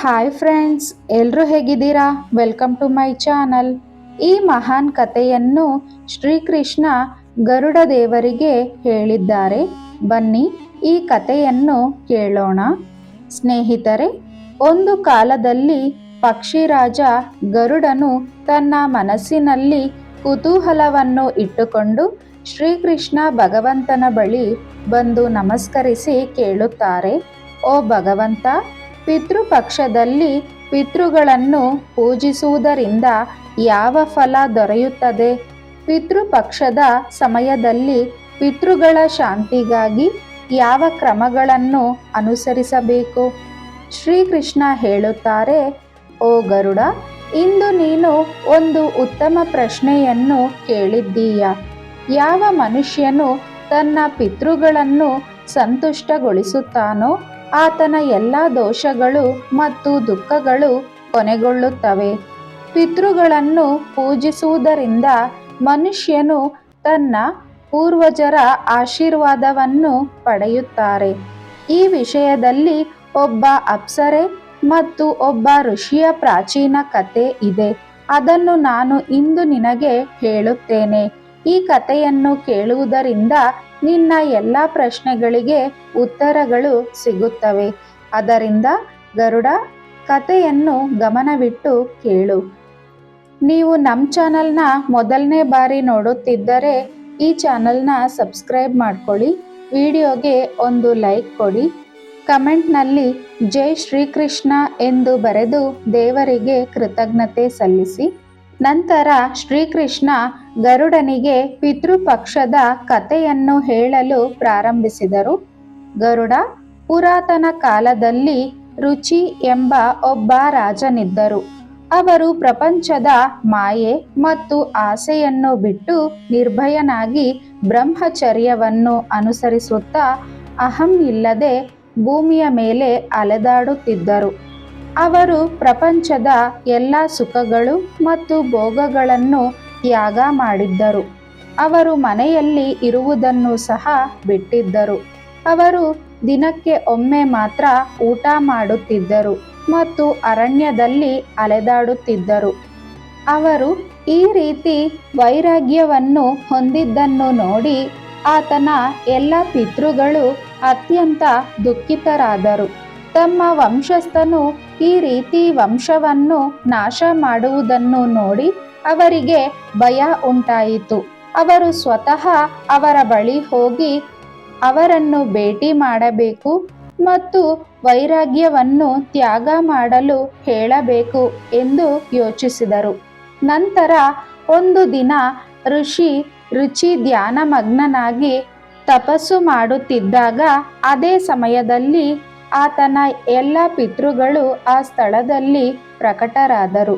Hi friends ಎಲ್ಲರೂ ಹೇಗಿದ್ದೀರಾ? Welcome to my channel ಈ ಮಹಾನ್ ಕಥೆಯನ್ನು ಶ್ರೀಕೃಷ್ಣ ಗರುಡ ದೇವರಿಗೆ ಹೇಳಿದ್ದಾರೆ. ಬನ್ನಿ ಈ ಕಥೆಯನ್ನು ಕೇಳೋಣ. ಸ್ನೇಹಿತರೆ, ಒಂದು ಕಾಲದಲ್ಲಿ ಪಕ್ಷಿರಾಜ ಗರುಡನು ತನ್ನ ಮನಸ್ಸಿನಲ್ಲಿ ಕುತೂಹಲವನ್ನು ಇಟ್ಟುಕೊಂಡು ಶ್ರೀಕೃಷ್ಣ ಭಗವಂತನ ಬಳಿ ಬಂದು ನಮಸ್ಕರಿಸಿ ಕೇಳುತ್ತಾರೆ. ಓ ಭಗವಂತ ಪಿತೃಪಕ್ಷದಲ್ಲಿ ಪಿತೃಗಳನ್ನು ಪೂಜಿಸುವುದರಿಂದ ಯಾವ ಫಲ ದೊರೆಯುತ್ತದೆ? ಪಿತೃಪಕ್ಷದ ಸಮಯದಲ್ಲಿ ಪಿತೃಗಳ ಶಾಂತಿಗಾಗಿ ಯಾವ ಕ್ರಮಗಳನ್ನು ಅನುಸರಿಸಬೇಕು? ಶ್ರೀಕೃಷ್ಣ ಹೇಳುತ್ತಾರೆ, ಓ ಗರುಡ, ಇಂದು ನೀನು ಒಂದು ಉತ್ತಮ ಪ್ರಶ್ನೆಯನ್ನು ಕೇಳಿದ್ದೀಯ. ಯಾವ ಮನುಷ್ಯನು ತನ್ನ ಪಿತೃಗಳನ್ನು ಸಂತುಷ್ಟಗೊಳಿಸುತ್ತಾನೋ ಆತನ ಎಲ್ಲ ದೋಷಗಳು ಮತ್ತು ದುಃಖಗಳು ಕೊನೆಗೊಳ್ಳುತ್ತವೆ. ಪಿತೃಗಳನ್ನು ಪೂಜಿಸುವುದರಿಂದ ಮನುಷ್ಯನು ತನ್ನ ಪೂರ್ವಜರ ಆಶೀರ್ವಾದವನ್ನು ಪಡೆಯುತ್ತಾರೆ. ಈ ವಿಷಯದಲ್ಲಿ ಒಬ್ಬ ಅಪ್ಸರೆ ಮತ್ತು ಒಬ್ಬ ಋಷಿಯ ಪ್ರಾಚೀನ ಕತೆ ಇದೆ. ಅದನ್ನು ನಾನು ಇಂದು ನಿನಗೆ ಹೇಳುತ್ತೇನೆ. ಈ ಕಥೆಯನ್ನು ಕೇಳುವುದರಿಂದ ನಿನ್ನ ಎಲ್ಲ ಪ್ರಶ್ನೆಗಳಿಗೆ ಉತ್ತರಗಳು ಸಿಗುತ್ತವೆ. ಅದರಿಂದ ಗರುಡ ಕಥೆಯನ್ನು ಗಮನವಿಟ್ಟು ಕೇಳು. ನೀವು ನಮ್ಮ ಚಾನಲ್ನ ಮೊದಲನೇ ಬಾರಿ ನೋಡುತ್ತಿದ್ದರೆ ಈ ಚಾನಲ್ನ ಸಬ್ಸ್ಕ್ರೈಬ್ ಮಾಡ್ಕೊಳ್ಳಿ. ವಿಡಿಯೋಗೆ ಒಂದು ಲೈಕ್ ಕೊಡಿ. ಕಮೆಂಟ್ನಲ್ಲಿ ಜೈ ಶ್ರೀಕೃಷ್ಣ ಎಂದು ಬರೆದು ದೇವರಿಗೆ ಕೃತಜ್ಞತೆ ಸಲ್ಲಿಸಿ. ನಂತರ ಶ್ರೀಕೃಷ್ಣ ಗರುಡನಿಗೆ ಪಿತೃಪಕ್ಷದ ಕಥೆಯನ್ನು ಹೇಳಲು ಪ್ರಾರಂಭಿಸಿದರು. ಗರುಡ ಪುರಾತನ ಕಾಲದಲ್ಲಿ ರುಚಿ ಎಂಬ ಒಬ್ಬ ರಾಜನಿದ್ದರು. ಅವರು ಪ್ರಪಂಚದ ಮಾಯೆ ಮತ್ತು ಆಸೆಯನ್ನು ಬಿಟ್ಟು ನಿರ್ಭಯನಾಗಿ ಬ್ರಹ್ಮಚರ್ಯವನ್ನು ಅನುಸರಿಸುತ್ತಾ ಅಹಂ ಇಲ್ಲದೆ ಭೂಮಿಯ ಮೇಲೆ ಅಲೆದಾಡುತ್ತಿದ್ದರು. ಅವರು ಪ್ರಪಂಚದ ಎಲ್ಲ ಸುಖಗಳು ಮತ್ತು ಭೋಗಗಳನ್ನು ತ್ಯಾಗ ಮಾಡಿದ್ದರು. ಅವರು ಮನೆಯಲ್ಲಿ ಇರುವುದನ್ನು ಸಹ ಬಿಟ್ಟಿದ್ದರು. ಅವರು ದಿನಕ್ಕೆ ಒಮ್ಮೆ ಮಾತ್ರ ಊಟ ಮಾಡುತ್ತಿದ್ದರು ಮತ್ತು ಅರಣ್ಯದಲ್ಲಿ ಅಲೆದಾಡುತ್ತಿದ್ದರು. ಅವರು ಈ ರೀತಿ ವೈರಾಗ್ಯವನ್ನು ಹೊಂದಿದ್ದನ್ನು ನೋಡಿ ಆತನ ಎಲ್ಲ ಪಿತೃಗಳು ಅತ್ಯಂತ ದುಃಖಿತರಾದರು. ತಮ್ಮ ವಂಶಸ್ಥನು ಈ ರೀತಿ ವಂಶವನ್ನು ನಾಶ ಮಾಡುವುದನ್ನು ನೋಡಿ ಅವರಿಗೆ ಭಯ ಉಂಟಾಯಿತು. ಅವರು ಸ್ವತಃ ಅವರ ಬಳಿ ಹೋಗಿ ಅವರನ್ನು ಭೇಟಿ ಮಾಡಬೇಕು ಮತ್ತು ವೈರಾಗ್ಯವನ್ನು ತ್ಯಾಗ ಮಾಡಲು ಹೇಳಬೇಕು ಎಂದು ಯೋಚಿಸಿದರು. ನಂತರ ಒಂದು ದಿನ ಋಷಿ ರುಚಿ ಧ್ಯಾನಮಗ್ನನಾಗಿ ತಪಸ್ಸು ಮಾಡುತ್ತಿದ್ದಾಗ ಅದೇ ಸಮಯದಲ್ಲಿ ಆತನ ಎಲ್ಲ ಪಿತೃಗಳು ಆ ಸ್ಥಳದಲ್ಲಿ ಪ್ರಕಟರಾದರು.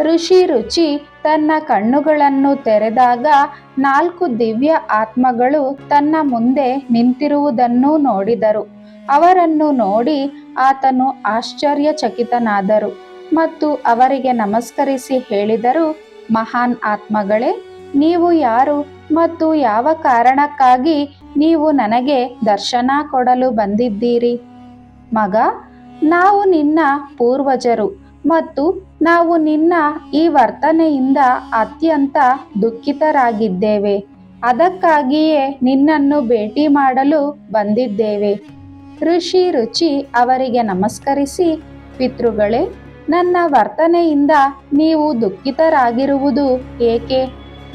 ಋಷಿ ರುಚಿ ತನ್ನ ಕಣ್ಣುಗಳನ್ನು ತೆರೆದಾಗ ನಾಲ್ಕು ದಿವ್ಯ ಆತ್ಮಗಳು ತನ್ನ ಮುಂದೆ ನಿಂತಿರುವುದನ್ನು ನೋಡಿದರು. ಅವರನ್ನು ನೋಡಿ ಆತನು ಆಶ್ಚರ್ಯಚಕಿತನಾದರು ಮತ್ತು ಅವರಿಗೆ ನಮಸ್ಕರಿಸಿ ಹೇಳಿದರು, ಮಹಾನ್ ಆತ್ಮಗಳೇ, ನೀವು ಯಾರು ಮತ್ತು ಯಾವ ಕಾರಣಕ್ಕಾಗಿ ನೀವು ನನಗೆ ದರ್ಶನ ಕೊಡಲು ಬಂದಿದ್ದೀರಿ? ಮಗ, ನಾವು ನಿನ್ನ ಪೂರ್ವಜರು ಮತ್ತು ನಾವು ನಿನ್ನ ಈ ವರ್ತನೆಯಿಂದ ಅತ್ಯಂತ ದುಃಖಿತರಾಗಿದ್ದೇವೆ. ಅದಕ್ಕಾಗಿಯೇ ನಿನ್ನನ್ನು ಭೇಟಿ ಮಾಡಲು ಬಂದಿದ್ದೇವೆ. ಋಷಿ ರುಚಿ ಅವರಿಗೆ ನಮಸ್ಕರಿಸಿ, ಪಿತೃಗಳೇ, ನನ್ನ ವರ್ತನೆಯಿಂದ ನೀವು ದುಃಖಿತರಾಗಿರುವುದು ಏಕೆ?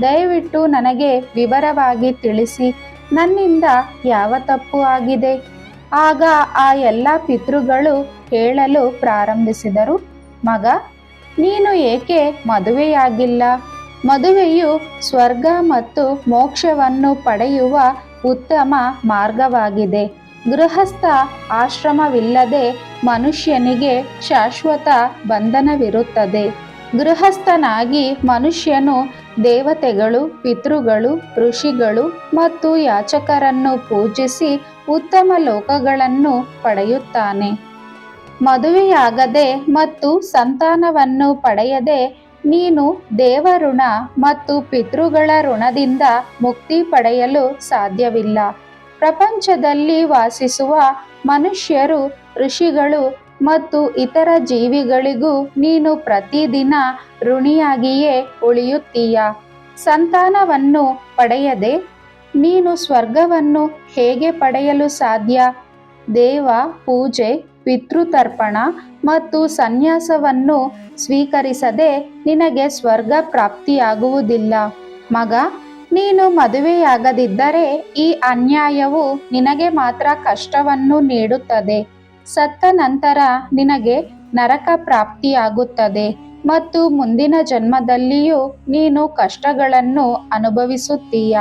ದಯವಿಟ್ಟು ನನಗೆ ವಿವರವಾಗಿ ತಿಳಿಸಿ. ನನ್ನಿಂದ ಯಾವ ತಪ್ಪು ಆಗಿದೆ? ಆಗ ಆ ಎಲ್ಲ ಪಿತೃಗಳು ಹೇಳಲು ಪ್ರಾರಂಭಿಸಿದರು. ಮಗ, ನೀನು ಏಕೆ ಮದುವೆಯಾಗಿಲ್ಲ? ಮದುವೆಯು ಸ್ವರ್ಗ ಮತ್ತು ಮೋಕ್ಷವನ್ನು ಪಡೆಯುವ ಉತ್ತಮ ಮಾರ್ಗವಾಗಿದೆ. ಗೃಹಸ್ಥ ಆಶ್ರಮವಿಲ್ಲದೆ ಮನುಷ್ಯನಿಗೆ ಶಾಶ್ವತ ಬಂಧನವಿರುತ್ತದೆ. ಗೃಹಸ್ಥನಾಗಿ ಮನುಷ್ಯನು ದೇವತೆಗಳು, ಪಿತೃಗಳು, ಋಷಿಗಳು ಮತ್ತು ಯಾಚಕರನ್ನು ಪೂಜಿಸಿ ಉತ್ತಮ ಲೋಕಗಳನ್ನು ಪಡೆಯುತ್ತಾನೆ. ಮದುವೆಯಾಗದೆ ಮತ್ತು ಸಂತಾನವನ್ನು ಪಡೆಯದೆ ನೀನು ದೇವಋಣ ಮತ್ತು ಪಿತೃಗಳ ಋಣದಿಂದ ಮುಕ್ತಿ ಪಡೆಯಲು ಸಾಧ್ಯವಿಲ್ಲ. ಪ್ರಪಂಚದಲ್ಲಿ ವಾಸಿಸುವ ಮನುಷ್ಯರು, ಋಷಿಗಳು ಮತ್ತು ಇತರ ಜೀವಿಗಳಿಗೂ ನೀನು ಪ್ರತಿದಿನ ಋಣಿಯಾಗಿಯೇ ಉಳಿಯುತ್ತೀಯ? ಸಂತಾನವನ್ನು ಪಡೆಯದೆ ನೀನು ಸ್ವರ್ಗವನ್ನು ಹೇಗೆ ಪಡೆಯಲು ಸಾಧ್ಯ? ದೇವ ಪೂಜೆ, ಪಿತೃತರ್ಪಣ ಮತ್ತು ಸನ್ಯಾಸವನ್ನು ಸ್ವೀಕರಿಸದೆ ನಿನಗೆ ಸ್ವರ್ಗ ಪ್ರಾಪ್ತಿಯಾಗುವುದಿಲ್ಲ. ಮಗ, ನೀನು ಮದುವೆಯಾಗದಿದ್ದರೆ ಈ ಅನ್ಯಾಯವು ನಿನಗೆ ಮಾತ್ರ ಕಷ್ಟವನ್ನು ನೀಡುತ್ತದೆ. ಸತ್ತ ನಂತರ ನಿನಗೆ ನರಕ ಪ್ರಾಪ್ತಿಯಾಗುತ್ತದೆ ಮತ್ತು ಮುಂದಿನ ಜನ್ಮದಲ್ಲಿಯೂ ನೀನು ಕಷ್ಟಗಳನ್ನು ಅನುಭವಿಸುತ್ತೀಯ?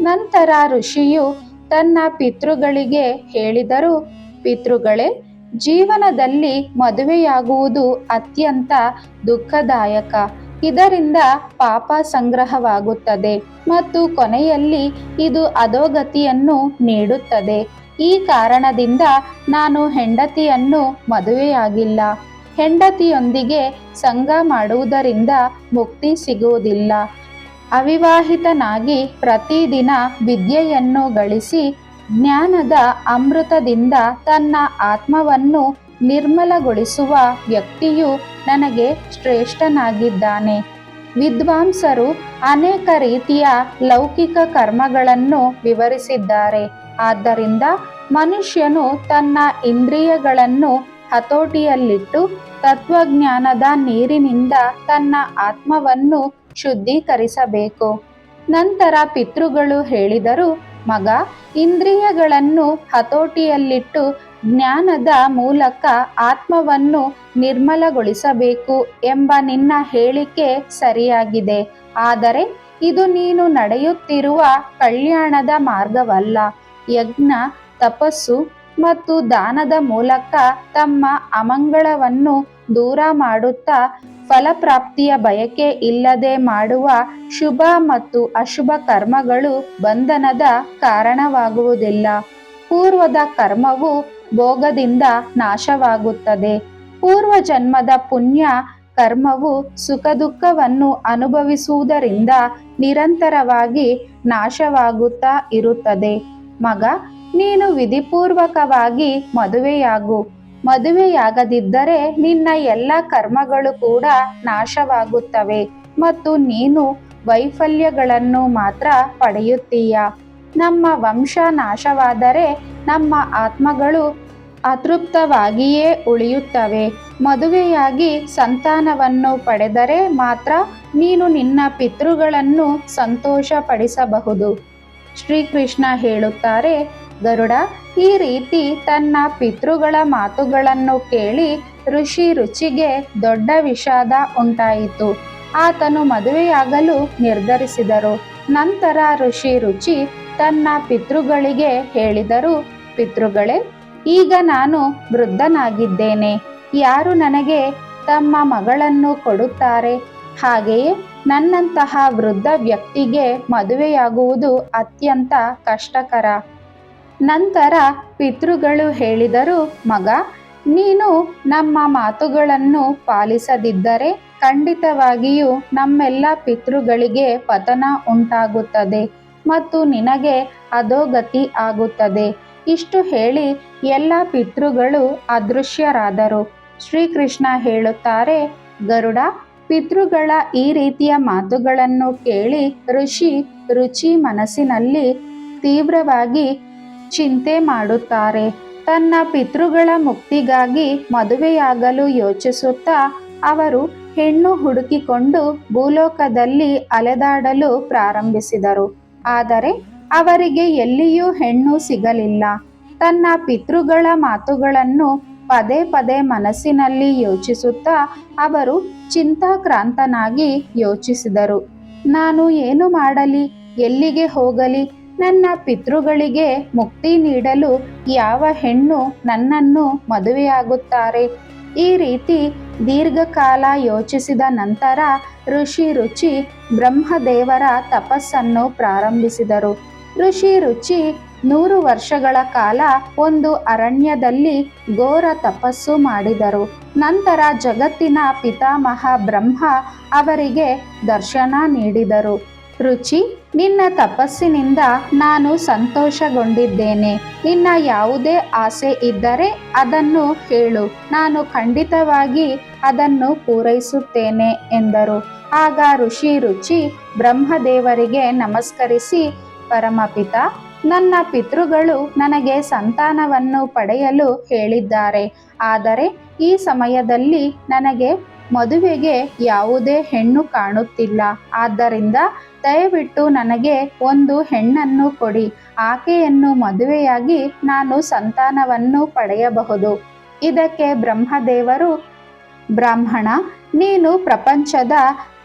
ನಂತರ ಋಷಿಯು ತನ್ನ ಪಿತೃಗಳಿಗೆ ಹೇಳಿದರು, ಪಿತೃಗಳೇ, ಜೀವನದಲ್ಲಿ ಮದುವೆಯಾಗುವುದು ಅತ್ಯಂತ ದುಃಖದಾಯಕ. ಇದರಿಂದ ಪಾಪ ಸಂಗ್ರಹವಾಗುತ್ತದೆ ಮತ್ತು ಕೊನೆಯಲ್ಲಿ ಇದು ಅಧೋಗತಿಯನ್ನು ನೀಡುತ್ತದೆ. ಈ ಕಾರಣದಿಂದ ನಾನು ಹೆಂಡತಿಯನ್ನು ಮದುವೆಯಾಗಿಲ್ಲ. ಹೆಂಡತಿಯೊಂದಿಗೆ ಸಂಘ ಮಾಡುವುದರಿಂದ ಮುಕ್ತಿ ಸಿಗುವುದಿಲ್ಲ. ಅವಿವಾಹಿತನಾಗಿ ಪ್ರತಿದಿನ ವಿದ್ಯೆಯನ್ನು ಗಳಿಸಿ ಜ್ಞಾನದ ಅಮೃತದಿಂದ ತನ್ನ ಆತ್ಮವನ್ನು ನಿರ್ಮಲಗೊಳಿಸುವ ವ್ಯಕ್ತಿಯು ನನಗೆ ಶ್ರೇಷ್ಠನಾಗಿದ್ದಾನೆ. ವಿದ್ವಾಂಸರು ಅನೇಕ ರೀತಿಯ ಲೌಕಿಕ ಕರ್ಮಗಳನ್ನು ವಿವರಿಸಿದ್ದಾರೆ. ಆದ್ದರಿಂದ ಮನುಷ್ಯನು ತನ್ನ ಇಂದ್ರಿಯಗಳನ್ನು ಹತೋಟಿಯಲ್ಲಿಟ್ಟು ತತ್ವಜ್ಞಾನದ ನೀರಿನಿಂದ ತನ್ನ ಆತ್ಮವನ್ನು ಶುದ್ಧೀಕರಿಸಬೇಕು. ನಂತರ ಪಿತೃಗಳು ಹೇಳಿದರು, ಮಗ, ಇಂದ್ರಿಯಗಳನ್ನು ಹತೋಟಿಯಲ್ಲಿಟ್ಟು ಜ್ಞಾನದ ಮೂಲಕ ಆತ್ಮವನ್ನು ನಿರ್ಮಲಗೊಳಿಸಬೇಕು ಎಂಬ ನಿನ್ನ ಹೇಳಿಕೆ ಸರಿಯಾಗಿದೆ. ಆದರೆ ಇದು ನೀನು ನಡೆಯುತ್ತಿರುವ ಕಲ್ಯಾಣದ ಮಾರ್ಗವಲ್ಲ. ಯಜ್ಞ, ತಪಸ್ಸು ಮತ್ತು ದಾನದ ಮೂಲಕ ತಮ್ಮ ಅಮಂಗಳವನ್ನು ದೂರ ಮಾಡುತ್ತಾ ಫಲಪ್ರಾಪ್ತಿಯ ಬಯಕೆ ಇಲ್ಲದೆ ಮಾಡುವ ಶುಭ ಮತ್ತು ಅಶುಭ ಕರ್ಮಗಳು ಬಂಧನದ ಕಾರಣವಾಗುವುದಿಲ್ಲ. ಪೂರ್ವದ ಕರ್ಮವು ಭೋಗದಿಂದ ನಾಶವಾಗುತ್ತದೆ. ಪೂರ್ವ ಜನ್ಮದ ಪುಣ್ಯ ಕರ್ಮವು ಸುಖ ದುಃಖವನ್ನು ಅನುಭವಿಸುವುದರಿಂದ ನಿರಂತರವಾಗಿ ನಾಶವಾಗುತ್ತಾ ಇರುತ್ತದೆ. ಮಗ, ನೀನು ವಿಧಿಪೂರ್ವಕವಾಗಿ ಮದುವೆಯಾಗು. ಮದುವೆಯಾಗದಿದ್ದರೆ ನಿನ್ನ ಎಲ್ಲ ಕರ್ಮಗಳು ಕೂಡ ನಾಶವಾಗುತ್ತವೆ ಮತ್ತು ನೀನು ವೈಫಲ್ಯಗಳನ್ನು ಮಾತ್ರ ಪಡೆಯುತ್ತೀಯ. ನಮ್ಮ ವಂಶ ನಾಶವಾದರೆ ನಮ್ಮ ಆತ್ಮಗಳು ಅತೃಪ್ತವಾಗಿಯೇ ಉಳಿಯುತ್ತವೆ. ಮದುವೆಯಾಗಿ ಸಂತಾನವನ್ನು ಪಡೆದರೆ ಮಾತ್ರ ನೀನು ನಿನ್ನ ಪಿತೃಗಳನ್ನು ಸಂತೋಷಪಡಿಸಬಹುದು. ಶ್ರೀಕೃಷ್ಣ ಹೇಳುತ್ತಾರೆ, ಗರುಡ, ಈ ರೀತಿ ತನ್ನ ಪಿತೃಗಳ ಮಾತುಗಳನ್ನು ಕೇಳಿ ಋಷಿ ರುಚಿಗೆ ದೊಡ್ಡ ವಿಷಾದ ಉಂಟಾಯಿತು. ಆತನು ಮದುವೆಯಾಗಲು ನಿರ್ಧರಿಸಿದರು. ನಂತರ ಋಷಿ ರುಚಿ ತನ್ನ ಪಿತೃಗಳಿಗೆ ಹೇಳಿದರು, ಪಿತೃಗಳೇ, ಈಗ ನಾನು ವೃದ್ಧನಾಗಿದ್ದೇನೆ. ಯಾರು ನನಗೆ ತಮ್ಮ ಮಗಳನ್ನು ಕೊಡುತ್ತಾರೆ? ಹಾಗೆಯೇ ನನ್ನಂತಹ ವೃದ್ಧ ವ್ಯಕ್ತಿಗೆ ಮದುವೆಯಾಗುವುದು ಅತ್ಯಂತ ಕಷ್ಟಕರ. ನಂತರ ಪಿತೃಗಳು ಹೇಳಿದರು, ಮಗ, ನೀನು ನಮ್ಮ ಮಾತುಗಳನ್ನು ಪಾಲಿಸದಿದ್ದರೆ ಖಂಡಿತವಾಗಿಯೂ ನಮ್ಮೆಲ್ಲ ಪಿತೃಗಳಿಗೆ ಪತನ ಉಂಟಾಗುತ್ತದೆ ಮತ್ತು ನಿನಗೆ ಅಧೋಗತಿ ಆಗುತ್ತದೆ ಇಷ್ಟು ಹೇಳಿ ಎಲ್ಲ ಪಿತೃಗಳು ಅದೃಶ್ಯರಾದರು. ಶ್ರೀಕೃಷ್ಣ ಹೇಳುತ್ತಾರೆ, ಗರುಡ ಪಿತೃಗಳ ಈ ರೀತಿಯ ಮಾತುಗಳನ್ನು ಕೇಳಿ ಋಷಿ ರುಚಿ ಮನಸ್ಸಿನಲ್ಲಿ ತೀವ್ರವಾಗಿ ಚಿಂತೆ ಮಾಡುತ್ತಾರೆ. ತನ್ನ ಪಿತೃಗಳ ಮುಕ್ತಿಗಾಗಿ ಮದುವೆಯಾಗಲು ಯೋಚಿಸುತ್ತಾ ಅವರು ಹೆಣ್ಣು ಹುಡುಕಿಕೊಂಡು ಭೂಲೋಕದಲ್ಲಿ ಅಲೆದಾಡಲು ಪ್ರಾರಂಭಿಸಿದರು. ಆದರೆ ಅವರಿಗೆ ಎಲ್ಲಿಯೂ ಹೆಣ್ಣು ಸಿಗಲಿಲ್ಲ. ತನ್ನ ಪಿತೃಗಳ ಮಾತುಗಳನ್ನು ಪದೇ ಪದೇ ಮನಸ್ಸಿನಲ್ಲಿ ಯೋಚಿಸುತ್ತಾ ಅವರು ಚಿಂತಾಕ್ರಾಂತನಾಗಿ ಯೋಚಿಸಿದರು. ನಾನು ಏನು ಮಾಡಲಿ? ಎಲ್ಲಿಗೆ ಹೋಗಲಿ? ನನ್ನ ಪಿತೃಗಳಿಗೆ ಮುಕ್ತಿ ನೀಡಲು ಯಾವ ಹೆಣ್ಣು ನನ್ನನ್ನು ಮದುವೆಯಾಗುತ್ತಾರೆ? ಈ ರೀತಿ ದೀರ್ಘಕಾಲ ಯೋಚಿಸಿದ ನಂತರ ಋಷಿ ರುಚಿ ಬ್ರಹ್ಮದೇವರ ತಪಸ್ಸನ್ನು ಪ್ರಾರಂಭಿಸಿದರು. ಋಷಿ ರುಚಿ ನೂರು ವರ್ಷಗಳ ಕಾಲ ಒಂದು ಅರಣ್ಯದಲ್ಲಿ ಘೋರ ತಪಸ್ಸು ಮಾಡಿದರು. ನಂತರ ಜಗತ್ತಿನ ಪಿತಾಮಹ ಬ್ರಹ್ಮ ಅವರಿಗೆ ದರ್ಶನ ನೀಡಿದರು. ರುಚಿ, ನಿನ್ನ ತಪಸ್ಸಿನಿಂದ ನಾನು ಸಂತೋಷಗೊಂಡಿದ್ದೇನೆ. ನಿನ್ನ ಯಾವುದೇ ಆಸೆ ಇದ್ದರೆ ಅದನ್ನು ಹೇಳು ನಾನು ಖಂಡಿತವಾಗಿ ಅದನ್ನು ಪೂರೈಸುತ್ತೇನೆ ಎಂದರು. ಆಗ ಋಷಿ ರುಚಿ ಬ್ರಹ್ಮದೇವರಿಗೆ ನಮಸ್ಕರಿಸಿ, ಪರಮಪಿತ ನನ್ನ ಪಿತೃಗಳು ನನಗೆ ಸಂತಾನವನ್ನು ಪಡೆಯಲು ಹೇಳಿದ್ದಾರೆ. ಆದರೆ ಈ ಸಮಯದಲ್ಲಿ ನನಗೆ ಮದುವೆಗೆ ಯಾವುದೇ ಹೆಣ್ಣು ಕಾಣುತ್ತಿಲ್ಲ. ಆದ್ದರಿಂದ ದಯವಿಟ್ಟು ನನಗೆ ಒಂದು ಹೆಣ್ಣನ್ನು ಕೊಡಿ. ಆಕೆಯನ್ನು ಮದುವೆಯಾಗಿ ನಾನು ಸಂತಾನವನ್ನು ಪಡೆಯಬಹುದು. ಇದಕ್ಕೆ ಬ್ರಹ್ಮದೇವರು, ಬ್ರಾಹ್ಮಣ, ನೀನು ಪ್ರಪಂಚದ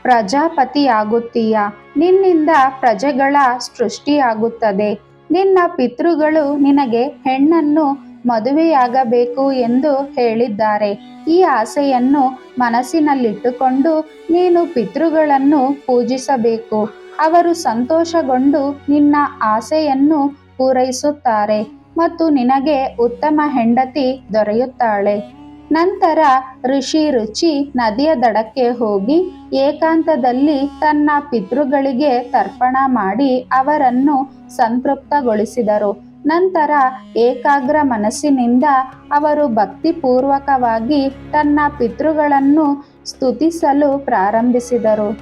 ಪ್ರಜಾಪತಿಯಾಗುತ್ತೀಯ. ನಿನ್ನಿಂದ ಪ್ರಜೆಗಳ ಸೃಷ್ಟಿಯಾಗುತ್ತದೆ. ನಿನ್ನ ಪಿತೃಗಳು ನಿನಗೆ ಹೆಣ್ಣನ್ನು ಮದುವೆಯಾಗಬೇಕು ಎಂದು ಹೇಳಿದ್ದಾರೆ. ಈ ಆಸೆಯನ್ನು ಮನಸ್ಸಿನಲ್ಲಿಟ್ಟುಕೊಂಡು ನೀನು ಪಿತೃಗಳನ್ನು ಪೂಜಿಸಬೇಕು. ಅವರು ಸಂತೋಷಗೊಂಡು ನಿನ್ನ ಆಸೆಯನ್ನು ಪೂರೈಸುತ್ತಾರೆ ಮತ್ತು ನಿನಗೆ ಉತ್ತಮ ಹೆಂಡತಿ ದೊರೆಯುತ್ತಾಳೆ. ನಂತರ ಋಷಿ ರುಚಿ ನದಿಯ ದಡಕ್ಕೆ ಹೋಗಿ ಏಕಾಂತದಲ್ಲಿ ತನ್ನ ಪಿತೃಗಳಿಗೆ ತರ್ಪಣ ಮಾಡಿ ಅವರನ್ನು ಸಂತೃಪ್ತಗೊಳಿಸಿದರು. ನಂತರ ಏಕಾಗ್ರ ಮನಸ್ಸಿನಿಂದ ಅವರು ಭಕ್ತಿಪೂರ್ವಕವಾಗಿ ತನ್ನ ಪಿತೃಗಳನ್ನು ಸ್ತುತಿಸಲು ಪ್ರಾರಂಭಿಸಿದರು.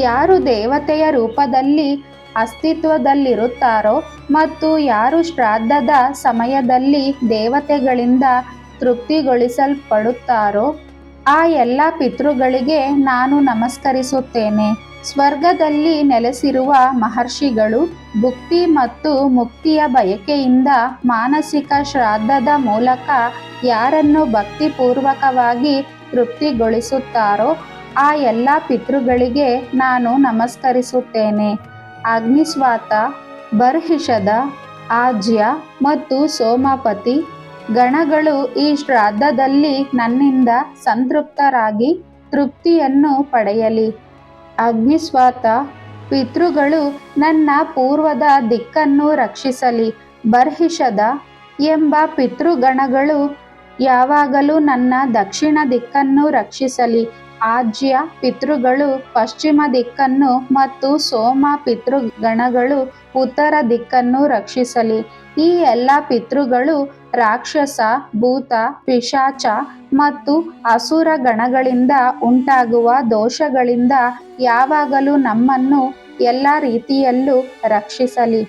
ಯಾರು ದೇವತೆಯ ರೂಪದಲ್ಲಿ ಅಸ್ತಿತ್ವದಲ್ಲಿರುತ್ತಾರೋ ಮತ್ತು ಯಾರು ಶ್ರಾದ್ದದ ಸಮಯದಲ್ಲಿ ದೇವತೆಗಳಿಂದ ತೃಪ್ತಿಗೊಳಿಸಲ್ಪಡುತ್ತಾರೋ, ಆ ಎಲ್ಲ ಪಿತೃಗಳಿಗೆ ನಾನು ನಮಸ್ಕರಿಸುತ್ತೇನೆ. ಸ್ವರ್ಗದಲ್ಲಿ ನೆಲೆಸಿರುವ ಮಹರ್ಷಿಗಳು ಭುಕ್ತಿ ಮತ್ತು ಮುಕ್ತಿಯ ಬಯಕೆಯಿಂದ ಮಾನಸಿಕ ಶ್ರಾದ್ದದ ಮೂಲಕ ಯಾರನ್ನು ಭಕ್ತಿಪೂರ್ವಕವಾಗಿ ತೃಪ್ತಿಗೊಳಿಸುತ್ತಾರೋ, ಆ ಎಲ್ಲ ಪಿತೃಗಳಿಗೆ ನಾನು ನಮಸ್ಕರಿಸುತ್ತೇನೆ. ಅಗ್ನಿಸ್ವಾತ, ಬರ್ಹಿಷದ, ಆಜ್ಯ ಮತ್ತು ಸೋಮಾಪತಿ ಗಣಗಳು ಈ ಶ್ರಾದ್ದದಲ್ಲಿ ನನ್ನಿಂದ ಸಂತೃಪ್ತರಾಗಿ ತೃಪ್ತಿಯನ್ನು ಪಡೆಯಲಿ. ಅಗ್ನಿಸ್ವಾತ, ಪಿತೃಗಳು ನನ್ನ ಪೂರ್ವದ ದಿಕ್ಕನ್ನು ರಕ್ಷಿಸಲಿ. ಬರ್ಹಿಷದ ಎಂಬ ಪಿತೃಗಣಗಳು ಯಾವಾಗಲೂ ನನ್ನ ದಕ್ಷಿಣ ದಿಕ್ಕನ್ನು ರಕ್ಷಿಸಲಿ. ಆಜ್ಯ ಪಿತೃಗಳು ಪಶ್ಚಿಮ ದಿಕ್ಕನ್ನು ಮತ್ತು ಸೋಮ ಪಿತೃಗಣಗಳು ಉತ್ತರ ದಿಕ್ಕನ್ನು ರಕ್ಷಿಸಲಿ. ಈ ಎಲ್ಲ ಪಿತೃಗಳು ರಾಕ್ಷಸ, ಭೂತ, ಪಿಶಾಚ ಮತ್ತು ಅಸುರ ಗಣಗಳಿಂದ ಉಂಟಾಗುವ ದೋಷಗಳಿಂದ ಯಾವಾಗಲೂ ನಮ್ಮನ್ನು ಎಲ್ಲ ರೀತಿಯಲ್ಲೂ ರಕ್ಷಿಸಲಿ.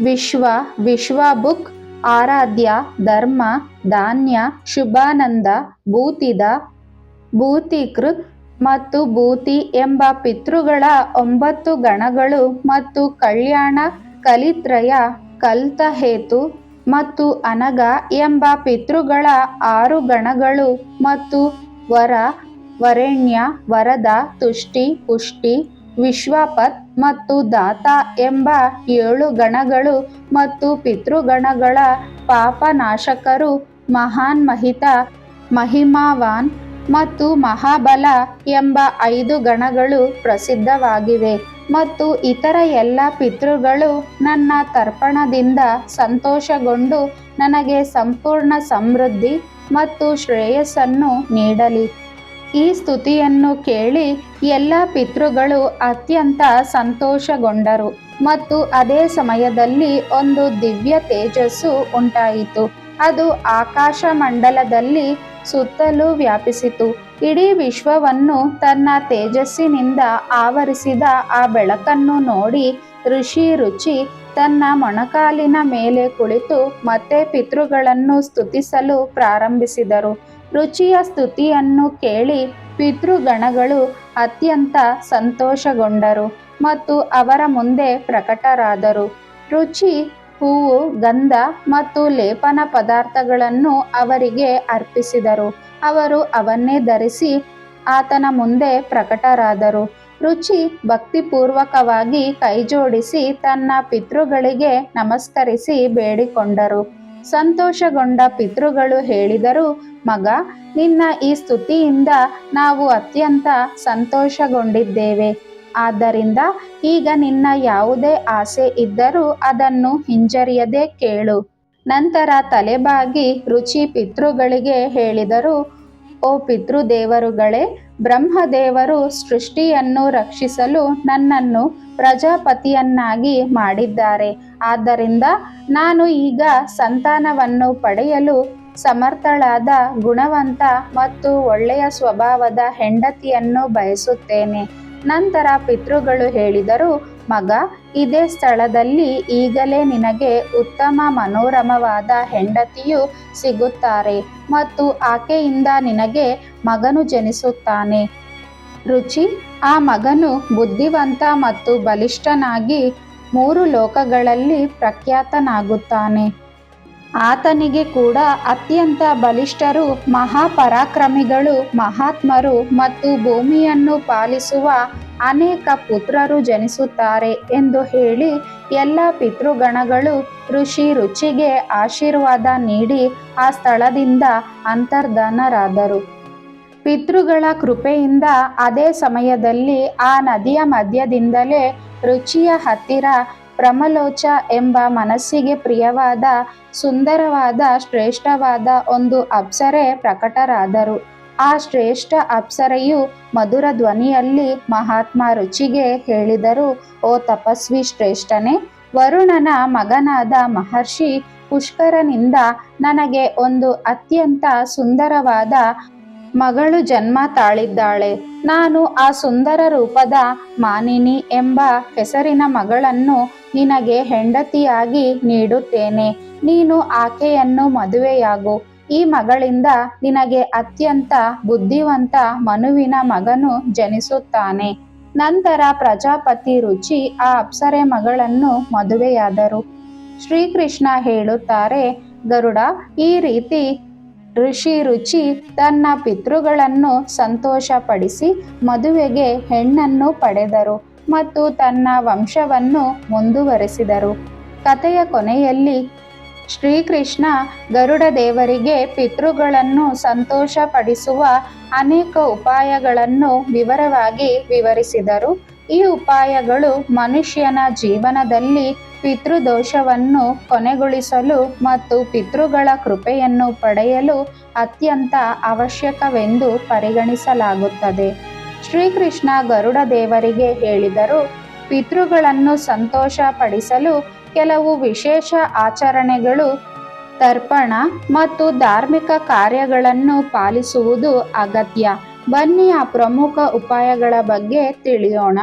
ವಿಶ್ವ ವಿಶ್ವಬುಕ್ ಆರಾಧ್ಯ, ಧರ್ಮ, ಧಾನ್ಯ, ಶುಭಾನಂದ, ಭೂತಿದ, ಭೂತಿಕೃತ್ ಮತ್ತು ಭೂತಿ ಎಂಬ ಪಿತೃಗಳ ಒಂಬತ್ತು ಗಣಗಳು ಮತ್ತು ಕಲ್ಯಾಣ ಕಲಿತ್ರಯ ಕಲ್ತಹೇತು ಮತ್ತು ಅನಗ ಎಂಬ ಪಿತೃಗಳ ಆರು ಗಣಗಳು ಮತ್ತು ವರ, ವರೆಣ್ಯ, ವರದ, ತುಷ್ಟಿ, ಪುಷ್ಟಿ, ವಿಶ್ವಪತ್ ಮತ್ತು ದಾತ ಎಂಬ ಏಳು ಗಣಗಳು ಮತ್ತು ಪಿತೃಗಣಗಳ ಪಾಪನಾಶಕರು ಮಹಾನ್ ಮಹಿತ, ಮಹಿಮಾವಾನ್ ಮತ್ತು ಮಹಾಬಲ ಎಂಬ ಐದು ಗಣಗಳು ಪ್ರಸಿದ್ಧವಾಗಿವೆ. ಮತ್ತು ಇತರ ಎಲ್ಲ ಪಿತೃಗಳು ನನ್ನ ತರ್ಪಣದಿಂದ ಸಂತೋಷಗೊಂಡು ನನಗೆ ಸಂಪೂರ್ಣ ಸಮೃದ್ಧಿ ಮತ್ತು ಶ್ರೇಯಸ್ಸನ್ನು ನೀಡಲಿ. ಈ ಸ್ತುತಿಯನ್ನು ಕೇಳಿ ಎಲ್ಲ ಪಿತೃಗಳು ಅತ್ಯಂತ ಸಂತೋಷಗೊಂಡರು ಮತ್ತು ಅದೇ ಸಮಯದಲ್ಲಿ ಒಂದು ದಿವ್ಯ ತೇಜಸ್ಸು ಉಂಟಾಯಿತು. ಅದು ಆಕಾಶ ಮಂಡಲದಲ್ಲಿ ಸುತ್ತಲೂ ವ್ಯಾಪಿಸಿತು. ಇಡೀ ವಿಶ್ವವನ್ನು ತನ್ನ ತೇಜಸ್ಸಿನಿಂದ ಆವರಿಸಿದ ಆ ಬೆಳಕನ್ನು ನೋಡಿ ಋಷಿ ರುಚಿ ತನ್ನ ಮೊಣಕಾಲಿನ ಮೇಲೆ ಕುಳಿತು ಮತ್ತೆ ಪಿತೃಗಳನ್ನು ಸ್ತುತಿಸಲು ಪ್ರಾರಂಭಿಸಿದರು. ರುಚಿಯ ಸ್ತುತಿಯನ್ನು ಕೇಳಿ ಪಿತೃಗಣಗಳು ಅತ್ಯಂತ ಸಂತೋಷಗೊಂಡರು ಮತ್ತು ಅವರ ಮುಂದೆ ಪ್ರಕಟರಾದರು. ರುಚಿ ಹೂವು, ಗಂಧ ಮತ್ತು ಲೇಪನ ಪದಾರ್ಥಗಳನ್ನು ಅವರಿಗೆ ಅರ್ಪಿಸಿದರು. ಅವರು ಅವನ್ನೇ ಧರಿಸಿ ಆತನ ಮುಂದೆ ಪ್ರಕಟರಾದರು. ರುಚಿ ಭಕ್ತಿಪೂರ್ವಕವಾಗಿ ಕೈಜೋಡಿಸಿ ತನ್ನ ಪಿತೃಗಳಿಗೆ ನಮಸ್ಕರಿಸಿ ಬೇಡಿಕೊಂಡರು. ಸಂತೋಷಗೊಂಡ ಪಿತೃಗಳು ಹೇಳಿದರು, ಮಗ, ನಿನ್ನ ಈ ಸ್ತುತಿಯಿಂದ ನಾವು ಅತ್ಯಂತ ಸಂತೋಷಗೊಂಡಿದ್ದೇವೆ. ಆದ್ದರಿಂದ ಈಗ ನಿನ್ನ ಯಾವುದೇ ಆಸೆ ಇದ್ದರೂ ಅದನ್ನು ಹಿಂಜರಿಯದೆ ಕೇಳು. ನಂತರ ತಲೆಬಾಗಿ ರುಚಿ ಪಿತೃಗಳಿಗೆ ಹೇಳಿದರು, ಓ ಪಿತೃದೇವರುಗಳೇ, ಬ್ರಹ್ಮದೇವರು ಸೃಷ್ಟಿಯನ್ನು ರಕ್ಷಿಸಲು ನನ್ನನ್ನು ಪ್ರಜಾಪತಿಯನ್ನಾಗಿ ಮಾಡಿದ್ದಾರೆ. ಆದ್ದರಿಂದ ನಾನು ಈಗ ಸಂತಾನವನ್ನು ಪಡೆಯಲು ಸಮರ್ಥಳಾದ ಗುಣವಂತ ಮತ್ತು ಒಳ್ಳೆಯ ಸ್ವಭಾವದ ಹೆಂಡತಿಯನ್ನು ಬಯಸುತ್ತೇನೆ. ನಂತರ ಪಿತೃಗಳು ಹೇಳಿದರು, ಮಗ, ಇದೇ ಸ್ಥಳದಲ್ಲಿ ಈಗಲೇ ನಿನಗೆ ಉತ್ತಮ ಮನೋರಮವಾದ ಹೆಂಡತಿಯು ಸಿಗುತ್ತಾರೆ ಮತ್ತು ಆಕೆಯಿಂದ ನಿನಗೆ ಮಗನು ಜನಿಸುತ್ತಾನೆ. ರುಚಿ, ಆ ಮಗನು ಬುದ್ಧಿವಂತ ಮತ್ತು ಬಲಿಷ್ಠನಾಗಿ ಮೂರು ಲೋಕಗಳಲ್ಲಿ ಪ್ರಖ್ಯಾತನಾಗುತ್ತಾನೆ. ಆತನಿಗೆ ಕೂಡ ಅತ್ಯಂತ ಬಲಿಷ್ಠರು, ಮಹಾಪರಾಕ್ರಮಿಗಳು, ಮಹಾತ್ಮರು ಮತ್ತು ಭೂಮಿಯನ್ನು ಪಾಲಿಸುವ ಅನೇಕ ಪುತ್ರರು ಜನಿಸುತ್ತಾರೆ ಎಂದು ಹೇಳಿ ಎಲ್ಲ ಪಿತೃಗಣಗಳು ಋಷಿ ರುಚಿಗೆ ಆಶೀರ್ವಾದ ನೀಡಿ ಆ ಸ್ಥಳದಿಂದ ಅಂತರ್ಧಾನರಾದರು. ಪಿತೃಗಳ ಕೃಪೆಯಿಂದ ಅದೇ ಸಮಯದಲ್ಲಿ ಆ ನದಿಯ ಮಧ್ಯದಿಂದಲೇ ರುಚಿಯ ಹತ್ತಿರ ಪ್ರಮಲೋಚ ಎಂಬ ಮನಸ್ಸಿಗೆ ಪ್ರಿಯವಾದ, ಸುಂದರವಾದ, ಶ್ರೇಷ್ಠವಾದ ಒಂದು ಅಪ್ಸರೆ ಪ್ರಕಟರಾದರು. ಆ ಶ್ರೇಷ್ಠ ಅಪ್ಸರೆಯು ಮಧುರ ಧ್ವನಿಯಲ್ಲಿ ಮಹಾತ್ಮ ರುಚಿಗೆ ಹೇಳಿದರು, ಓ ತಪಸ್ವಿ ಶ್ರೇಷ್ಠನೇ, ವರುಣನ ಮಗನಾದ ಮಹರ್ಷಿ ಪುಷ್ಕರನಿಂದ ನನಗೆ ಒಂದು ಅತ್ಯಂತ ಸುಂದರವಾದ ಮಗಳು ಜನ್ಮ ತಾಳಿದ್ದಾಳೆ. ನಾನು ಆ ಸುಂದರ ರೂಪದ ಮಾನಿನಿ ಎಂಬ ಹೆಸರಿನ ಮಗಳನ್ನು ನಿನಗೆ ಹೆಂಡತಿಯಾಗಿ ನೀಡುತ್ತೇನೆ. ನೀನು ಆಕೆಯನ್ನು ಮದುವೆಯಾಗು. ಈ ಮಗಳಿಂದ ನಿನಗೆ ಅತ್ಯಂತ ಬುದ್ಧಿವಂತ ಮನುವಿನ ಮಗನು ಜನಿಸುತ್ತಾನೆ. ನಂತರ ಪ್ರಜಾಪತಿ ರುಚಿ ಆ ಅಪ್ಸರೆ ಮಗಳನ್ನು ಮದುವೆಯಾದರು. ಶ್ರೀಕೃಷ್ಣ ಹೇಳುತ್ತಾರೆ, ಗರುಡ, ಈ ರೀತಿ ಋಷಿ ರುಚಿ ತನ್ನ ಪಿತೃಗಳನ್ನು ಸಂತೋಷಪಡಿಸಿ ಮದುವೆಗೆ ಹೆಣ್ಣನ್ನು ಪಡೆದರು. ಮತ್ತು ತನ್ನ ವಂಶವನ್ನು ಮುಂದುವರೆಸಿದರು. ಕಥೆಯ ಕೊನೆಯಲ್ಲಿ ಶ್ರೀಕೃಷ್ಣ ಗರುಡ ದೇವರಿಗೆ ಪಿತೃಗಳನ್ನು ಸಂತೋಷಪಡಿಸುವ ಅನೇಕ ಉಪಾಯಗಳನ್ನು ವಿವರವಾಗಿ ವಿವರಿಸಿದರು. ಈ ಉಪಾಯಗಳು ಮನುಷ್ಯನ ಜೀವನದಲ್ಲಿ ಪಿತೃದೋಷವನ್ನು ಕೊನೆಗೊಳಿಸಲು ಮತ್ತು ಪಿತೃಗಳ ಕೃಪೆಯನ್ನು ಪಡೆಯಲು ಅತ್ಯಂತ ಅವಶ್ಯಕವೆಂದು ಪರಿಗಣಿಸಲಾಗುತ್ತದೆ. ಶ್ರೀಕೃಷ್ಣ ಗರುಡ ದೇವರಿಗೆ ಹೇಳಿದರು. ಪಿತೃಗಳನ್ನು ಸಂತೋಷಪಡಿಸಲು ಕೆಲವು ವಿಶೇಷ ಆಚರಣೆಗಳು, ತರ್ಪಣ ಮತ್ತು ಧಾರ್ಮಿಕ ಕಾರ್ಯಗಳನ್ನು ಪಾಲಿಸುವುದು ಅಗತ್ಯ. ಬನ್ನಿ ಆ ಪ್ರಮುಖ ಉಪಾಯಗಳ ಬಗ್ಗೆ ತಿಳಿಯೋಣ.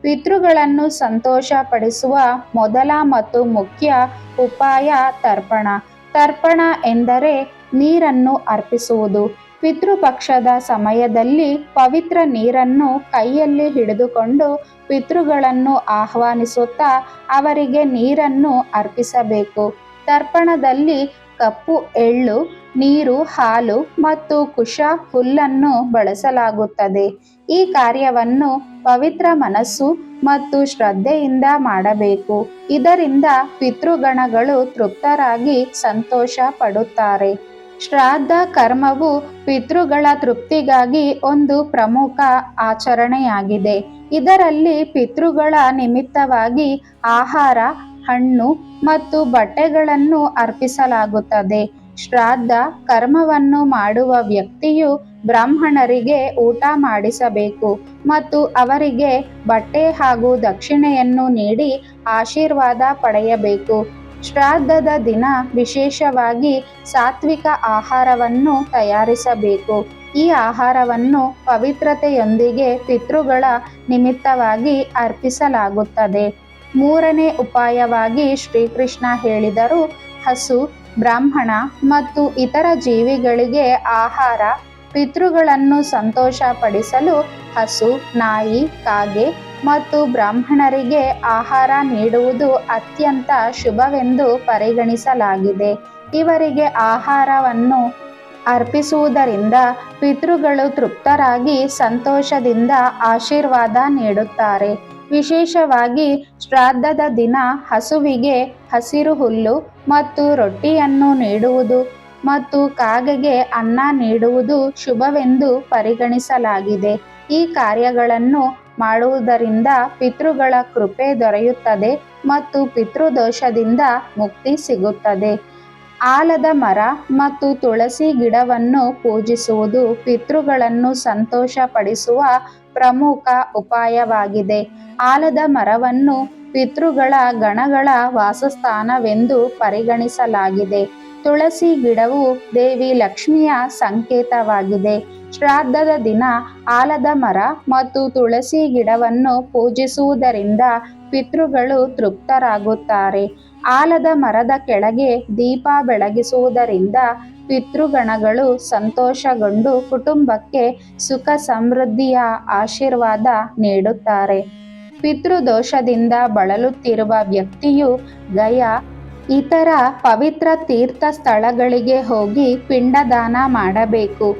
ಪಿತೃಗಳನ್ನು ಸಂತೋಷಪಡಿಸುವ ಮೊದಲ ಮತ್ತು ಮುಖ್ಯ ಉಪಾಯ ತರ್ಪಣ. ತರ್ಪಣ ಎಂದರೆ ನೀರನ್ನು ಅರ್ಪಿಸುವುದು. ಪಿತೃಪಕ್ಷದ ಸಮಯದಲ್ಲಿ ಪವಿತ್ರ ನೀರನ್ನು ಕೈಯಲ್ಲಿ ಹಿಡಿದುಕೊಂಡು ಪಿತೃಗಳನ್ನು ಆಹ್ವಾನಿಸುತ್ತಾ ಅವರಿಗೆ ನೀರನ್ನು ಅರ್ಪಿಸಬೇಕು. ತರ್ಪಣದಲ್ಲಿ ಕಪ್ಪು ಎಳ್ಳು, ನೀರು, ಹಾಲು ಮತ್ತು ಕುಶ ಹುಲ್ಲನ್ನು ಬಳಸಲಾಗುತ್ತದೆ. ಈ ಕಾರ್ಯವನ್ನು ಪವಿತ್ರ ಮನಸ್ಸು ಮತ್ತು ಶ್ರದ್ಧೆಯಿಂದ ಮಾಡಬೇಕು. ಇದರಿಂದ ಪಿತೃಗಣಗಳು ತೃಪ್ತರಾಗಿ ಸಂತೋಷ ಪಡುತ್ತಾರೆ ಶ್ರಾದ್ದ ಕರ್ಮವು ಪಿತೃಗಳ ತೃಪ್ತಿಗಾಗಿ ಒಂದು ಪ್ರಮುಖ ಆಚರಣೆಯಾಗಿದೆ. ಇದರಲ್ಲಿ ಪಿತೃಗಳ ನಿಮಿತ್ತವಾಗಿ ಆಹಾರ, ಹಣ್ಣು ಮತ್ತು ಬಟ್ಟೆಗಳನ್ನು ಅರ್ಪಿಸಲಾಗುತ್ತದೆ. ಶ್ರಾದ್ದ ಕರ್ಮವನ್ನು ಮಾಡುವ ವ್ಯಕ್ತಿಯು ಬ್ರಾಹ್ಮಣರಿಗೆ ಊಟ ಮಾಡಿಸಬೇಕು ಮತ್ತು ಅವರಿಗೆ ಬಟ್ಟೆ ಹಾಗೂ ದಕ್ಷಿಣೆಯನ್ನು ನೀಡಿ ಆಶೀರ್ವಾದ ಪಡೆಯಬೇಕು. ಶ್ರಾದ್ದದ ದಿನ ವಿಶೇಷವಾಗಿ ಸಾತ್ವಿಕ ಆಹಾರವನ್ನು ತಯಾರಿಸಬೇಕು. ಈ ಆಹಾರವನ್ನು ಪವಿತ್ರತೆಯೊಂದಿಗೆ ಪಿತೃಗಳ ನಿಮಿತ್ತವಾಗಿ ಅರ್ಪಿಸಲಾಗುತ್ತದೆ. ಮೂರನೇ ಉಪಾಯವಾಗಿ ಶ್ರೀಕೃಷ್ಣ ಹೇಳಿದರು, ಹಸು, ಬ್ರಾಹ್ಮಣ ಮತ್ತು ಇತರ ಜೀವಿಗಳಿಗೆ ಆಹಾರ, ಪಿತೃಗಳನ್ನು ಸಂತೋಷಪಡಿಸಲು ಹಸು, ನಾಯಿ, ಕಾಗೆ ಮತ್ತು ಬ್ರಾಹ್ಮಣರಿಗೆ ಆಹಾರ ನೀಡುವುದು ಅತ್ಯಂತ ಶುಭವೆಂದು ಪರಿಗಣಿಸಲಾಗಿದೆ. ಇವರಿಗೆ ಆಹಾರವನ್ನು ಅರ್ಪಿಸುವುದರಿಂದ ಪಿತೃಗಳು ತೃಪ್ತರಾಗಿ ಸಂತೋಷದಿಂದ ಆಶೀರ್ವಾದ ನೀಡುತ್ತಾರೆ. ವಿಶೇಷವಾಗಿ ಶ್ರಾದ್ದದ ದಿನ ಹಸುವಿಗೆ ಹಸಿರು ಹುಲ್ಲು ಮತ್ತು ರೊಟ್ಟಿಯನ್ನು ನೀಡುವುದು ಮತ್ತು ಕಾಗೆಗೆ ಅನ್ನ ನೀಡುವುದು ಶುಭವೆಂದು ಪರಿಗಣಿಸಲಾಗಿದೆ. ಈ ಕಾರ್ಯಗಳನ್ನು ಮಾಡುವುದರಿಂದ ಪಿತೃಗಳ ಕೃಪೆ ದೊರೆಯುತ್ತದೆ ಮತ್ತು ಪಿತೃದೋಷದಿಂದ ಮುಕ್ತಿ ಸಿಗುತ್ತದೆ. ಆಲದ ಮರ ಮತ್ತು ತುಳಸಿ ಗಿಡವನ್ನು ಪೂಜಿಸುವುದು ಪಿತೃಗಳನ್ನು ಸಂತೋಷಪಡಿಸುವ ಪ್ರಮುಖ ಉಪಾಯವಾಗಿದೆ. ಆಲದ ಮರವನ್ನು ಪಿತೃಗಳ ಗಣಗಳ ವಾಸಸ್ಥಾನವೆಂದು ಪರಿಗಣಿಸಲಾಗಿದೆ. ತುಳಸಿ ಗಿಡವು ದೇವಿ ಲಕ್ಷ್ಮಿಯ ಸಂಕೇತವಾಗಿದೆ. ಶ್ರಾದ್ದದ ದಿನ ಆಲದ ಮರ ಮತ್ತು ತುಳಸಿ ಗಿಡವನ್ನು ಪೂಜಿಸುವುದರಿಂದ ಪಿತೃಗಳು ತೃಪ್ತರಾಗುತ್ತಾರೆ. ಆಲದ ಮರದ ಕೆಳಗೆ ದೀಪ ಬೆಳಗಿಸುವುದರಿಂದ ಪಿತೃಗಣಗಳು ಸಂತೋಷಗೊಂಡು ಕುಟುಂಬಕ್ಕೆ ಸುಖ ಸಮೃದ್ಧಿಯ ಆಶೀರ್ವಾದ ನೀಡುತ್ತಾರೆ. ಪಿತೃದೋಷದಿಂದ ಬಳಲುತ್ತಿರುವ ವ್ಯಕ್ತಿಯು ಗಯ ಇತರ ಪವಿತ್ರ ತೀರ್ಥ ಸ್ಥಳಗಳಿಗೆ ಹೋಗಿ ಪಿಂಡದಾನ ಮಾಡಬೇಕು.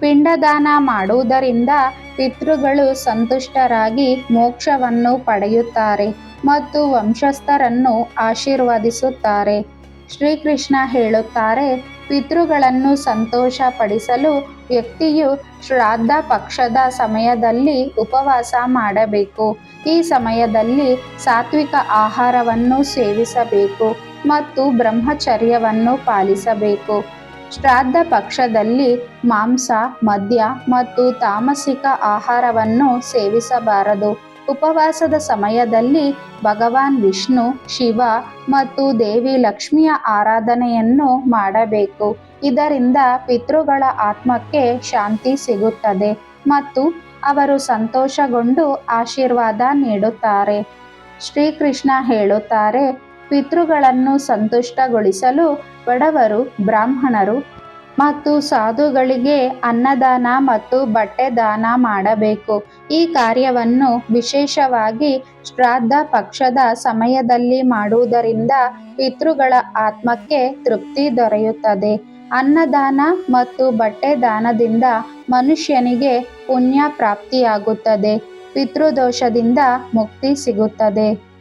ಪಿಂಡದಾನ ಮಾಡುವುದರಿಂದ ಪಿತೃಗಳು ಸಂತುಷ್ಟರಾಗಿ ಮೋಕ್ಷವನ್ನು ಪಡೆಯುತ್ತಾರೆ ಮತ್ತು ವಂಶಸ್ಥರನ್ನು ಆಶೀರ್ವದಿಸುತ್ತಾರೆ. ಶ್ರೀಕೃಷ್ಣ ಹೇಳುತ್ತಾರೆ, ಪಿತೃಗಳನ್ನು ಸಂತೋಷಪಡಿಸಲು ವ್ಯಕ್ತಿಯು ಶ್ರಾದ್ದ ಪಕ್ಷದ ಸಮಯದಲ್ಲಿ ಉಪವಾಸ ಮಾಡಬೇಕು. ಈ ಸಮಯದಲ್ಲಿ ಸಾತ್ವಿಕ ಆಹಾರವನ್ನು ಸೇವಿಸಬೇಕು. ಮತ್ತು ಬ್ರಹ್ಮಚರ್ಯವನ್ನು ಪಾಲಿಸಬೇಕು. ಶ್ರಾದ್ದ ಪಕ್ಷದಲ್ಲಿ ಮಾಂಸ, ಮದ್ಯ ಮತ್ತು ತಾಮಸಿಕ ಆಹಾರವನ್ನು ಸೇವಿಸಬಾರದು. ಉಪವಾಸದ ಸಮಯದಲ್ಲಿ ಭಗವಾನ್ ವಿಷ್ಣು, ಶಿವ ಮತ್ತು ದೇವಿ ಲಕ್ಷ್ಮಿಯ ಆರಾಧನೆಯನ್ನು ಮಾಡಬೇಕು. ಇದರಿಂದ ಪಿತೃಗಳ ಆತ್ಮಕ್ಕೆ ಶಾಂತಿ ಸಿಗುತ್ತದೆ ಮತ್ತು ಅವರು ಸಂತೋಷಗೊಂಡು ಆಶೀರ್ವಾದ ನೀಡುತ್ತಾರೆ. ಶ್ರೀಕೃಷ್ಣ ಹೇಳುತ್ತಾರೆ ಪಿತೃಗಳನ್ನು ಸಂತುಷ್ಟಗೊಳಿಸಲು ಬಡವರು, ಬ್ರಾಹ್ಮಣರು ಮತ್ತು ಸಾಧುಗಳಿಗೆ ಅನ್ನದಾನ ಮತ್ತು ಬಟ್ಟೆ ದಾನ ಮಾಡಬೇಕು. ಈ ಕಾರ್ಯವನ್ನು ವಿಶೇಷವಾಗಿ ಶ್ರಾದ್ದ ಪಕ್ಷದ ಸಮಯದಲ್ಲಿ ಮಾಡುವುದರಿಂದ ಪಿತೃಗಳ ಆತ್ಮಕ್ಕೆ ತೃಪ್ತಿ ದೊರೆಯುತ್ತದೆ. ಅನ್ನದಾನ ಮತ್ತು ಬಟ್ಟೆ ದಾನದಿಂದ ಮನುಷ್ಯನಿಗೆ ಪುಣ್ಯ ಪ್ರಾಪ್ತಿಯಾಗುತ್ತದೆ. ಪಿತೃದೋಷದಿಂದ ಮುಕ್ತಿ ಸಿಗುತ್ತದೆ.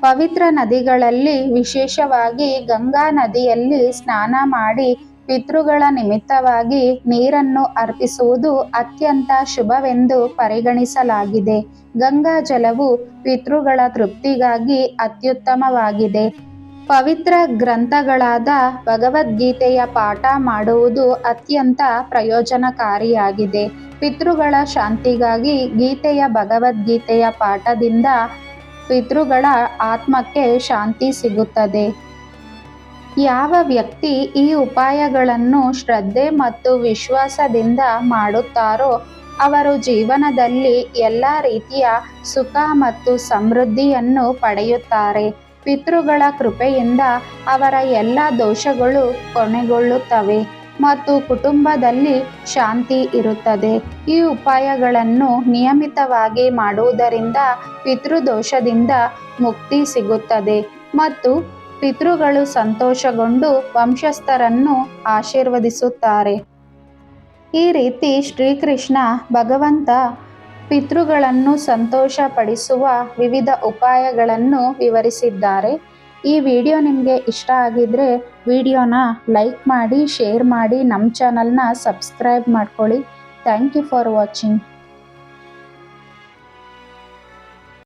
ಪವಿತ್ರ ನದಿಗಳಲ್ಲಿ, ವಿಶೇಷವಾಗಿ ಗಂಗಾ ನದಿಯಲ್ಲಿ ಸ್ನಾನ ಮಾಡಿ ಪಿತೃಗಳ ನಿಮಿತ್ತವಾಗಿ ನೀರನ್ನು ಅರ್ಪಿಸುವುದು ಅತ್ಯಂತ ಶುಭವೆಂದು ಪರಿಗಣಿಸಲಾಗಿದೆ. ಗಂಗಾ ಜಲವು ಪಿತೃಗಳ ತೃಪ್ತಿಗಾಗಿ ಅತ್ಯುತ್ತಮವಾಗಿದೆ. ಪವಿತ್ರ ಗ್ರಂಥಗಳಾದ ಭಗವದ್ಗೀತೆಯ ಪಾಠ ಮಾಡುವುದು ಅತ್ಯಂತ ಪ್ರಯೋಜನಕಾರಿಯಾಗಿದೆ. ಪಿತೃಗಳ ಶಾಂತಿಗಾಗಿ ಗೀತೆಯ ಭಗವದ್ಗೀತೆಯ ಪಾಠದಿಂದ ಪಿತೃಗಳ ಆತ್ಮಕ್ಕೆ ಶಾಂತಿ ಸಿಗುತ್ತದೆ. ಯಾವ ವ್ಯಕ್ತಿ ಈ ಉಪಾಯಗಳನ್ನು ಶ್ರದ್ಧೆ ಮತ್ತು ವಿಶ್ವಾಸದಿಂದ ಮಾಡುತ್ತಾರೋ, ಅವರು ಜೀವನದಲ್ಲಿ ಎಲ್ಲ ರೀತಿಯ ಸುಖ ಮತ್ತು ಸಮೃದ್ಧಿಯನ್ನು ಪಡೆಯುತ್ತಾರೆ. ಪಿತೃಗಳ ಕೃಪೆಯಿಂದ ಅವರ ಎಲ್ಲ ದೋಷಗಳು ಕೊನೆಗೊಳ್ಳುತ್ತವೆ. ಮತ್ತು ಕುಟುಂಬದಲ್ಲಿ ಶಾಂತಿ ಇರುತ್ತದೆ. ಈ ಉಪಾಯಗಳನ್ನು ನಿಯಮಿತವಾಗಿ ಮಾಡುವುದರಿಂದ ಪಿತೃದೋಷದಿಂದ ಮುಕ್ತಿ ಸಿಗುತ್ತದೆ ಮತ್ತು ಪಿತೃಗಳು ಸಂತೋಷಗೊಂಡು ವಂಶಸ್ಥರನ್ನು ಆಶೀರ್ವದಿಸುತ್ತಾರೆ. ಈ ರೀತಿ ಶ್ರೀಕೃಷ್ಣ ಭಗವಂತ ಪಿತೃಗಳನ್ನು ಸಂತೋಷಪಡಿಸುವ ವಿವಿಧ ಉಪಾಯಗಳನ್ನು ವಿವರಿಸಿದ್ದಾರೆ. ಈ ವಿಡಿಯೋ ನಿಮಗೆ ಇಷ್ಟ ಆಗಿದ್ರೆ ವಿಡಿಯೋನ ಲೈಕ್ ಮಾಡಿ, ಶೇರ್ ಮಾಡಿ ನಮ್ಮ ಚಾನಲ್ನ ಸಬ್ಸ್ಕ್ರೈಬ್ ಮಾಡ್ಕೊಳ್ಳಿ. Thank you for watching